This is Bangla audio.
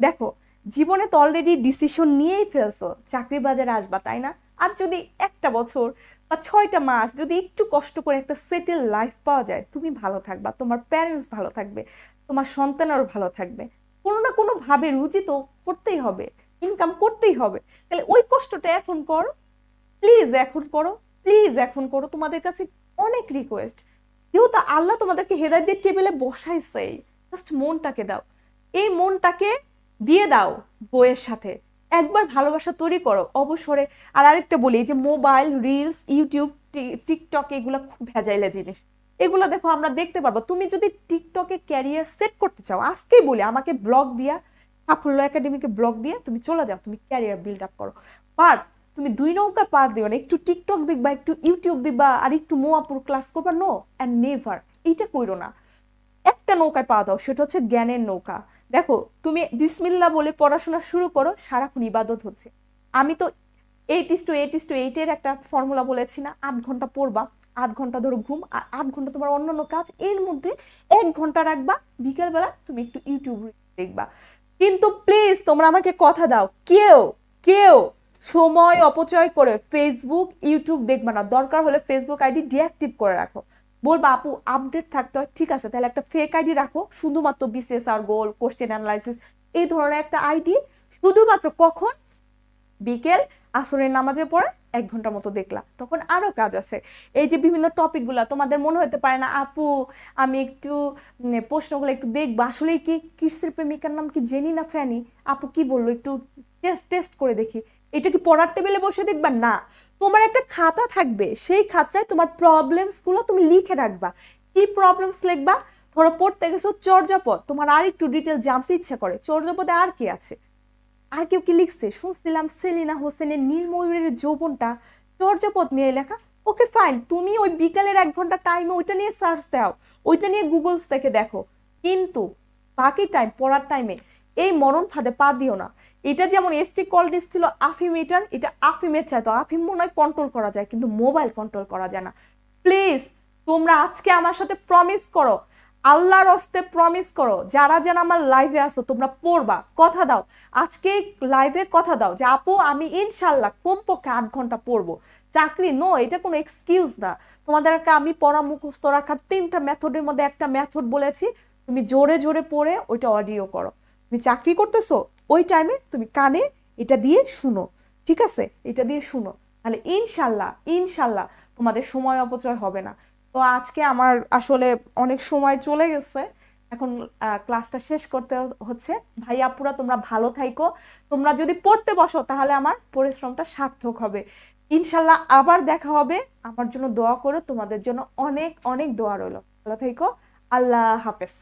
দেখো, জীবনে তো অলরেডি ডিসিশন নিয়েই ফেলছো চাকরি বাজারে আসবা, তাই না? আর যদি একটা বছর বা ছয়টা মাস যদি একটু কষ্ট করে একটা সেটেল লাইফ পাওয়া যায়, তুমি ভালো থাকবা, তোমার প্যারেন্টস ভালো থাকবে, তোমার সন্তানেরও ভালো থাকবে। কোনো না কোনোভাবে রুচি তো করতেই হবে ইনকাম করতেই হবে। তাহলে ওই কষ্টটা এখন করো প্লিজ এখন করো প্লিজ এখন করো। তোমাদের কাছে অনেক রিকোয়েস্ট যেহেতু আল্লাহ তোমাদেরকে হেদায় দিয়ে টেবিলে বসাইছে জাস্ট মনটাকে দাও। এই মনটাকে দিয়ে দাও বইয়ের সাথে। একবার ভালোবাসা তৈরি করো, অবসরে। আর আরেকটা বলি যে মোবাইল রিলস ইউটিউব টিকটক এগুলো খুব ভেজাইলা জিনিস। এগুলো দেখো আমরা দেখতে পারব। তুমি যদি টিকটকে ক্যারিয়ার সেট করতে চাও, আজকেই বলি, আমাকে ব্লগ দিয়া, সাফল্য একাডেমিকে ব্লগ দিয়ে তুমি চলে যাও, তুমি ক্যারিয়ার বিল্ড আপ করো। বাট তুমি দুই নৌকা পা দিও না, একটু টিকটক দেখবা, একটু ইউটিউব দেখবা, আর একটু মোয়াপুর ক্লাস করবা নো অ্যান্ড নেভার এইটা কইরো না। একটা নৌকায় পা দাও, সেটা হচ্ছে জ্ঞানের নৌকা। দেখো, তুমি বিসমিল্লা বলে পড়াশোনা শুরু করো, সারাক্ষণ ইবাদত হচ্ছে। আমি তো eight is two eight is two এইটের একটা ফর্মুলা বলেছি না আট ঘণ্টা পড়বা, আধ ঘণ্টা ধরো ঘুম, আর আধ ঘণ্টা তোমার অন্যান্য কাজ, এর মধ্যে এক ঘণ্টা রাখবা, বিকেলবেলা তুমি একটু ইউটিউব দেখবা। কিন্তু প্লিজ তোমরা আমাকে কথা দাও, কেউ কেউ সময় অপচয় করে ফেসবুক ইউটিউব দেখবা না। দরকার হলে ফেসবুক আইডি ডিঅ্যাক্টিভ করে রাখো। বলবা আপু আপডেট থাকতে হয়। ঠিক আছে, তাহলে একটা ফেক আইডি রাখো। শুধুমাত্র বিসিএস আর গোল কোশ্চেন অ্যানালাইসিস এই ধরনের একটা আইডি শুধুমাত্র কখন? বিকেল, আসরের নামাজে পড়ে এক ঘণ্টা মতো দেখলা। তখন আরও কাজ আছে। এই যে বিভিন্ন টপিকগুলো তোমাদের মনে হতে পারে না, আপু, আমি একটু প্রশ্নগুলো একটু দেখব। আসলে কি কিসের প্রেমিকার নাম কি জেনি না ফ্যানি আপু কি বলল, একটু টেস্ট টেস্ট করে দেখি। এটা কি পড়ার টেবিলে বসে দেখবা? না। তোমার একটা খাতা থাকবে। সেই খাতায় তোমার প্রবলেমসগুলো তুমি লিখে রাখবা। কি প্রবলেমস লিখবা? ধরো পড়তে গেছো চর্যাপদ। তোমার আর একটু ডিটেল জানতে ইচ্ছা করে। চর্যাপদে আর কি আছে? আর কেউ কি লিখছে? শুনছিলাম সেলিনা হোসেনের নীলময়ূরের যৌবনটা চর্যাপদ নিয়ে লেখা। ওকে ফাইন তুমি ওই বিকালের এক ঘণ্টা টাইমে ওইটা নিয়ে সার্চ দাও। ওইটা নিয়ে গুগলস থেকে দেখো। কিন্তু বাকি টাইম পড়ার টাইমে এই মরণ ফাঁদে পা দিও না। এটা যেমন এসটি কলডিস ছিল আফিমিটার এটা আফিমের চাইতো। আফিম মনে হয় কন্ট্রোল করা যায়, কিন্তু মোবাইল কন্ট্রোল করা যায় না। প্লিজ তোমরা আজকে আমার সাথে প্রমিস করো, আল্লাহর হস্তে প্রমিস করো, যারা যেন আমার লাইভে আসো, তোমরা পড়বা, কথা দাও। আজকে লাইভে কথা দাও যে, আপু, আমি ইনশাল্লাহ কমপক্ষে আট ঘণ্টা পড়ব। চাকরি নো এটা কোনো এক্সকিউজ না। তোমাদেরকে আমি পড়া মুখস্থ রাখার তিনটা মেথডের মধ্যে একটা মেথড বলেছি। তুমি জোরে জোরে পড়ে ওইটা অডিও করো। তুমি চাকরি করতেছো, ওই টাইমে তুমি কানে এটা দিয়ে শুনো, ঠিক আছে? এটা দিয়ে শুনো। তাহলে ইনশাল্লাহ ইনশাল্লাহ তোমাদের সময় অপচয় হবে না। তো আজকে আমার আসলে অনেক সময় চলে গেছে। এখন ক্লাসটা শেষ করতে হচ্ছে। ভাই আপুরা, তোমরা ভালো থাইকো। তোমরা যদি পড়তে বসো, তাহলে আমার পরিশ্রমটা সার্থক হবে। ইনশাল্লাহ আবার দেখা হবে। আমার জন্য দোয়া করো। তোমাদের জন্য অনেক অনেক দোয়া রইল। ভালো থাইকো। আল্লাহ হাফেজ।